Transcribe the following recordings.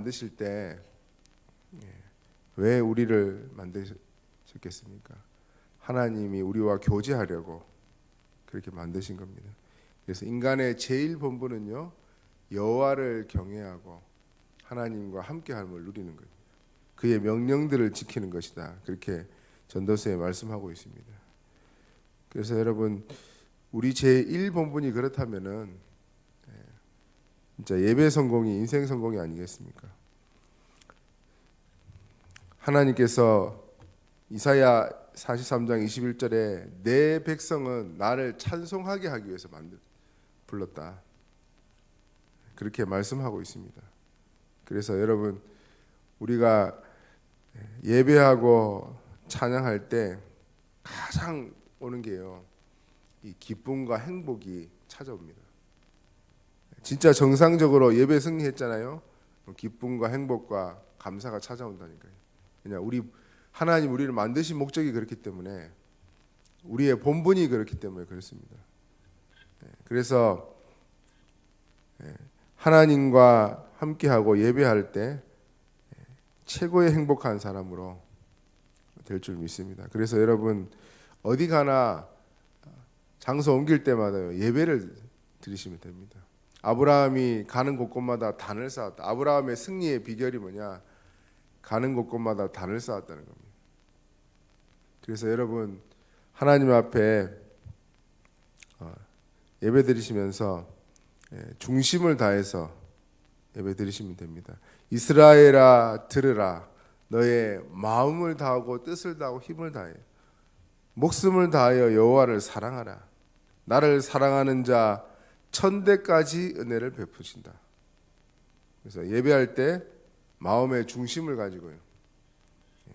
만드실 때 왜 우리를 만드셨겠습니까? 하나님이 우리와 교제하려고 그렇게 만드신 겁니다. 그래서 인간의 제일 본분은요 여호와를 경외하고 하나님과 함께함을 누리는 겁니다. 그의 명령들을 지키는 것이다. 그렇게 전도서에 말씀하고 있습니다. 그래서 여러분 우리 제1 본분이 그렇다면은 예, 진짜 예배 성공이 인생 성공이 아니겠습니까? 하나님께서 이사야 43장 21절에 내 백성은 나를 찬송하게 하기 위해서 만들 불렀다. 그렇게 말씀하고 있습니다. 그래서 여러분 우리가 예배하고 찬양할 때 가장 오는 게요. 이 기쁨과 행복이 찾아옵니다. 진짜 정상적으로 예배 승리했잖아요. 기쁨과 행복과 감사가 찾아온다니까요. 그냥 우리 하나님 우리를 만드신 목적이 그렇기 때문에 우리의 본분이 그렇기 때문에 그렇습니다. 예, 그래서 예, 하나님과 함께하고 예배할 때 예, 최고의 행복한 사람으로 될 줄 믿습니다. 그래서 여러분 어디 가나 장소 옮길 때마다 예배를 드리시면 됩니다. 아브라함이 가는 곳곳마다 단을 쌓았다. 아브라함의 승리의 비결이 뭐냐? 가는 곳곳마다 단을 쌓았다는 겁니다. 그래서 여러분 하나님 앞에 어, 예배 드리시면서 예, 중심을 다해서 예배 드리시면 됩니다. 이스라엘아 들으라 너의 마음을 다하고 뜻을 다하고 힘을 다해 목숨을 다하여 여호와를 사랑하라 나를 사랑하는 자 천대까지 은혜를 베푸신다. 그래서 예배할 때 마음의 중심을 가지고요. 예.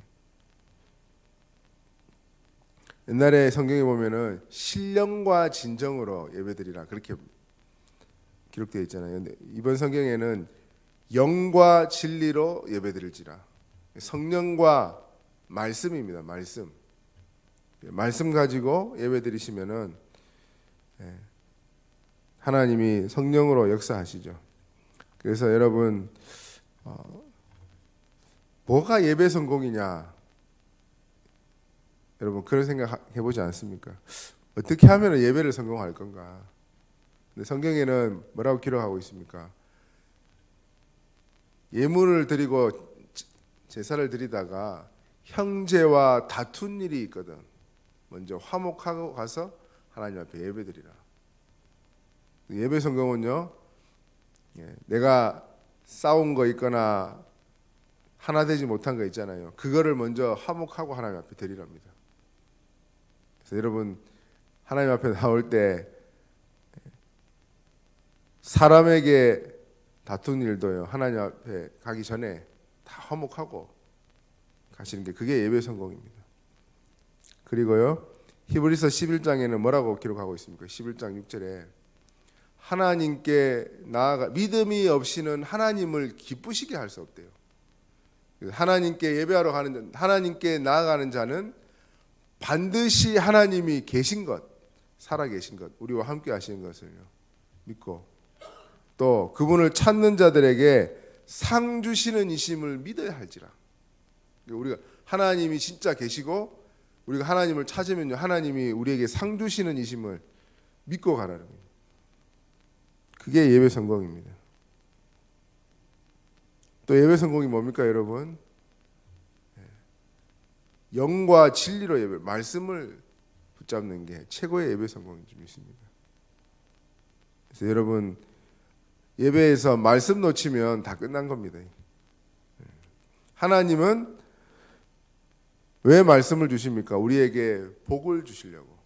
옛날에 성경에 보면은 신령과 진정으로 예배드리라 그렇게 기록되어 있잖아요. 근데 이번 성경에는 영과 진리로 예배드릴지라 성령과 말씀입니다. 말씀. 말씀 가지고 예배드리시면은 예, 하나님이 성령으로 역사하시죠. 그래서 여러분 어, 뭐가 예배 성공이냐? 여러분 그런 생각 해보지 않습니까? 어떻게 하면 예배를 성공할 건가? 근데 성경에는 뭐라고 기록하고 있습니까? 예물을 드리고 제사를 드리다가 형제와 다툰 일이 있거든. 먼저 화목하고 가서 하나님 앞에 예배드리라. 예배 성경은요, 예, 내가 싸운 거 있거나 하나 되지 못한 거 있잖아요. 그거를 먼저 화목하고 하나님 앞에 드리랍니다. 그래서 여러분 하나님 앞에 나올 때 사람에게 다툰 일도요. 하나님 앞에 가기 전에 다 화목하고 가시는 게 그게 예배 성공입니다. 그리고요. 히브리서 11장에는 뭐라고 기록하고 있습니까? 11장 6절에 하나님께 나아가 믿음이 없이는 하나님을 기쁘시게 할 수 없대요. 하나님께 예배하러 가는 하나님께 나아가는 자는 반드시 하나님이 계신 것, 살아 계신 것, 우리와 함께 하시는 것을 믿고 또 그분을 찾는 자들에게 상 주시는 이심을 믿어야 할지라. 우리가 하나님이 진짜 계시고 우리가 하나님을 찾으면요 하나님이 우리에게 상 주시는 이심을 믿고 가라는 거예요. 그게 예배 성공입니다. 또 예배 성공이 뭡니까, 여러분? 예. 영과 진리로 예배, 말씀을 붙잡는 게 최고의 예배 성공인 줄 믿습니다. 그래서 여러분 예배에서 말씀 놓치면 다 끝난 겁니다. 예. 하나님은 왜 말씀을 주십니까? 우리에게 복을 주시려고.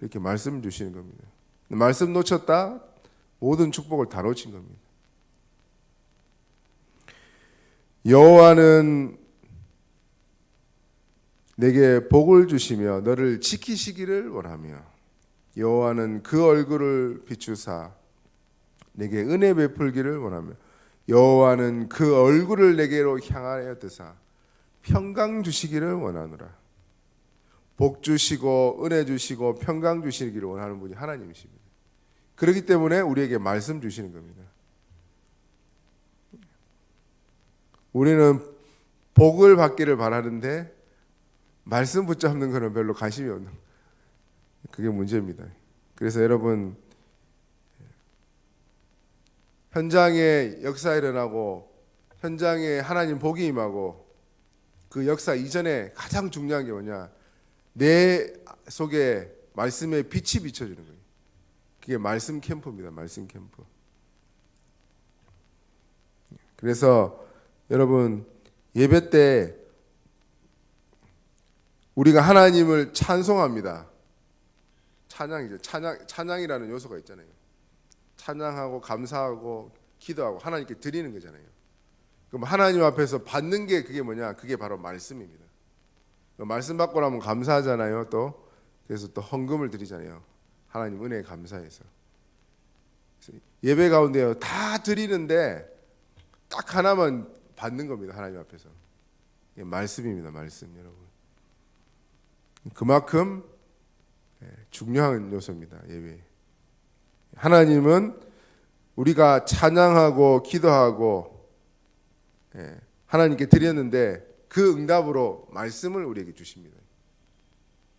이렇게 말씀 주시는 겁니다. 말씀 놓쳤다 모든 축복을 다 놓친 겁니다. 여호와는 내게 복을 주시며 너를 지키시기를 원하며 여호와는 그 얼굴을 비추사 내게 은혜 베풀기를 원하며 여호와는 그 얼굴을 내게로 향하여 드사 평강 주시기를 원하노라. 복 주시고 은혜 주시고 평강 주시기를 원하는 분이 하나님이십니다. 그렇기 때문에 우리에게 말씀 주시는 겁니다. 우리는 복을 받기를 바라는데 말씀 붙잡는 거는 별로 관심이 없는 그게 문제입니다. 그래서 여러분 현장에 역사 일어나고 현장에 하나님 복이 임하고 그 역사 이전에 가장 중요한 게 뭐냐 내 속에 말씀의 빛이 비춰주는 거예요. 그게 말씀 캠프입니다. 말씀 캠프. 그래서 여러분 예배 때 우리가 하나님을 찬송합니다. 찬양이죠. 찬양 찬양이라는 요소가 있잖아요. 찬양하고 감사하고 기도하고 하나님께 드리는 거잖아요. 그럼 하나님 앞에서 받는 게 그게 뭐냐? 그게 바로 말씀입니다. 그 말씀 받고 나면 감사하잖아요. 또 그래서 또 헌금을 드리잖아요. 하나님 은혜에 감사해서 예배 가운데요 다 드리는데 딱 하나만 받는 겁니다. 하나님 앞에서 이게 말씀입니다. 말씀 여러분. 그만큼 예, 중요한 요소입니다. 예배. 하나님은 우리가 찬양하고 기도하고 예, 하나님께 드렸는데 그 응답으로 말씀을 우리에게 주십니다.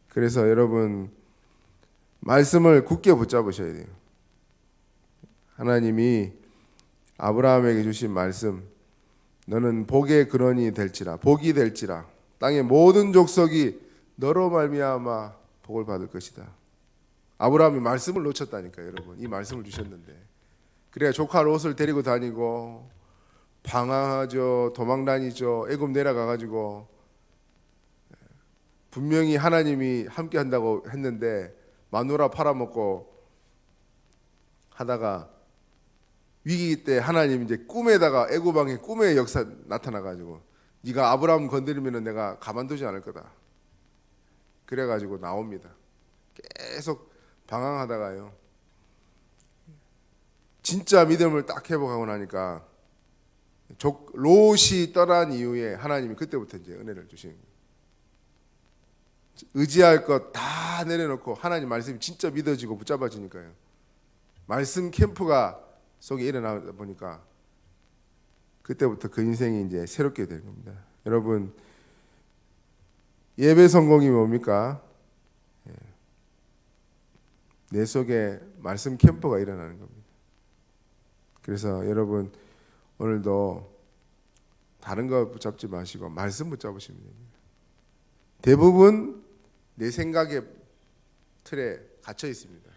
그래서 여러분 말씀을 굳게 붙잡으셔야 돼요. 하나님이 아브라함에게 주신 말씀 너는 복의 근원이 될지라 복이 될지라 땅의 모든 족속이 너로 말미암아 복을 받을 것이다. 아브라함이 말씀을 놓쳤다니까 여러분. 이 말씀을 주셨는데. 그래야 조카 롯을 데리고 다니고 방황하죠. 도망 다니죠. 애굽 내려가 가지고 분명히 하나님이 함께 한다고 했는데 마누라 팔아먹고 하다가 위기 때 하나님 이제 꿈에다가 애굽왕의 꿈의 역사 나타나 가지고 네가 아브라함 건드리면 내가 가만두지 않을 거다. 그래 가지고 나옵니다. 계속 방황하다가요. 진짜 믿음을 딱 회복하고 나니까 족 롯이 떠난 이후에 하나님이 그때부터 이제 은혜를 거예요. 의지할 것 다 내려놓고 하나님 말씀이 진짜 믿어지고 붙잡아지니까요. 말씀 캠프가 속에 일어나 보니까 그때부터 그 인생이 이제 새롭게 되는 겁니다. 여러분 예배 성공이 뭡니까? 예. 내 속에 말씀 캠프가 일어나는 겁니다. 그래서 여러분 오늘도 다른 거 붙잡지 마시고 말씀 붙잡으시면 됩니다. 대부분 내 생각의 틀에 갇혀 있습니다.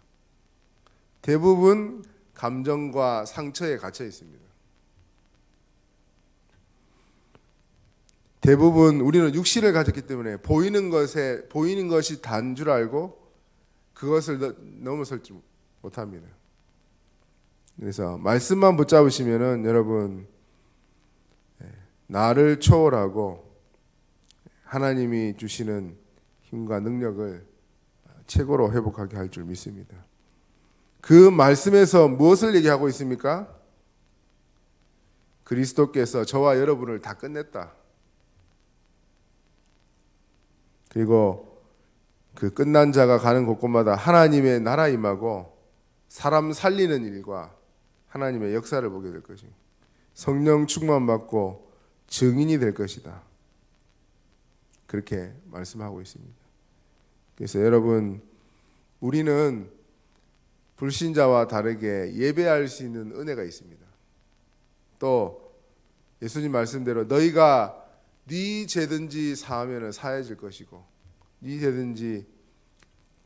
대부분 감정과 상처에 갇혀 있습니다. 대부분 우리는 육신을 가졌기 때문에 보이는 것에 보이는 것이 단 줄 알고 그것을 넘어설지 못합니다. 그래서 말씀만 붙잡으시면은 여러분 예, 나를 초월하고 하나님이 주시는 힘과 능력을 최고로 회복하게 할 줄 믿습니다. 그 말씀에서 무엇을 얘기하고 있습니까? 그리스도께서 저와 여러분을 다 끝냈다. 그리고 그 끝난 자가 가는 곳곳마다 하나님의 나라 임하고 사람 살리는 일과 하나님의 역사를 보게 될 것입니다. 성령 충만 받고 증인이 될 것이다. 그렇게 말씀하고 있습니다. 그래서 여러분 우리는 불신자와 다르게 예배할 수 있는 은혜가 있습니다. 또 예수님 말씀대로 너희가 네 죄든지 사하면은 사해질 것이고 네 죄든지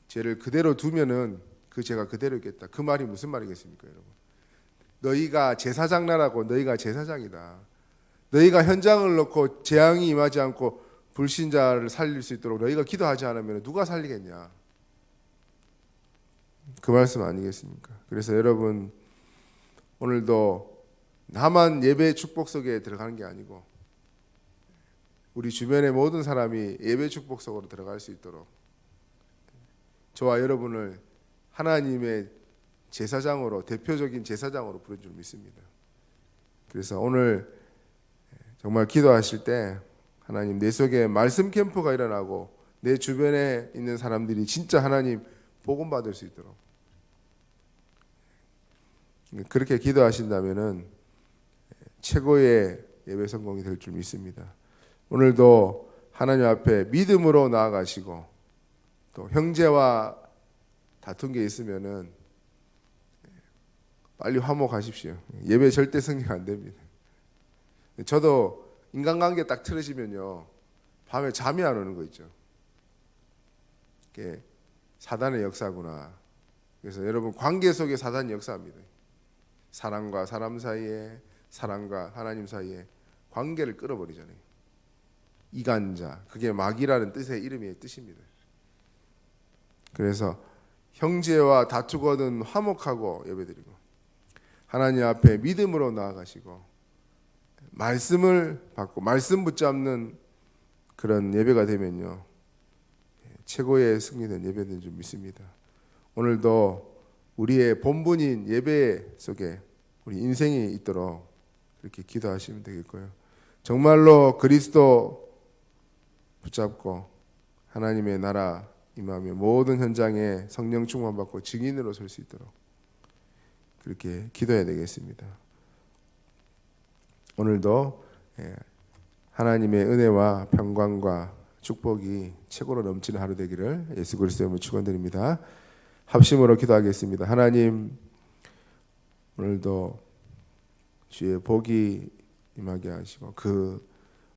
죄를 그대로 두면은 그 죄가 그대로 있겠다. 그 말이 무슨 말이겠습니까, 여러분? 너희가 제사장 나라고 너희가 제사장이다. 너희가 현장을 놓고 재앙이 임하지 않고 불신자를 살릴 수 있도록 너희가 기도하지 않으면 누가 살리겠냐? 그 말씀 아니겠습니까? 그래서 여러분 오늘도 나만 예배 축복 속에 들어가는 게 아니고 우리 주변의 모든 사람이 예배 축복 속으로 들어갈 수 있도록 저와 여러분을 하나님의 제사장으로 대표적인 제사장으로 부른 줄 믿습니다. 그래서 오늘 정말 기도하실 때 하나님 내 속에 말씀 캠프가 일어나고 내 주변에 있는 사람들이 진짜 하나님 복음 받을 수 있도록 그렇게 기도하신다면은 최고의 예배 성공이 될 줄 믿습니다. 오늘도 하나님 앞에 믿음으로 나아가시고 또 형제와 다툰 게 있으면은 빨리 화목하십시오. 예배 절대 승리가 안 됩니다. 저도 인간관계 딱 틀어지면요 밤에 잠이 안 오는 거 있죠. 이게 사단의 역사구나. 그래서 여러분 관계 속에 사단이 역사합니다. 사람과 사람 사이에 사람과 하나님 사이에 관계를 끌어버리잖아요. 이간자 그게 마귀라는 뜻의 이름의 뜻입니다. 그래서 형제와 다투거든 화목하고 예배드리고 하나님 앞에 믿음으로 나아가시고 말씀을 받고 말씀 붙잡는 그런 예배가 되면요 최고의 승리된 예배된 줄 믿습니다. 오늘도 우리의 본분인 예배 속에 우리 인생이 있도록 그렇게 기도하시면 되겠고요. 정말로 그리스도 붙잡고 하나님의 나라 임하며 모든 현장에 성령 충만 받고 증인으로 설 수 있도록 그렇게 기도해야 되겠습니다. 오늘도 예, 하나님의 은혜와 평강과 축복이 최고로 넘치는 하루 되기를 예수 그리스도의 이름으로 축원드립니다. 합심으로 기도하겠습니다. 하나님 오늘도 주의 복이 임하게 하시고 그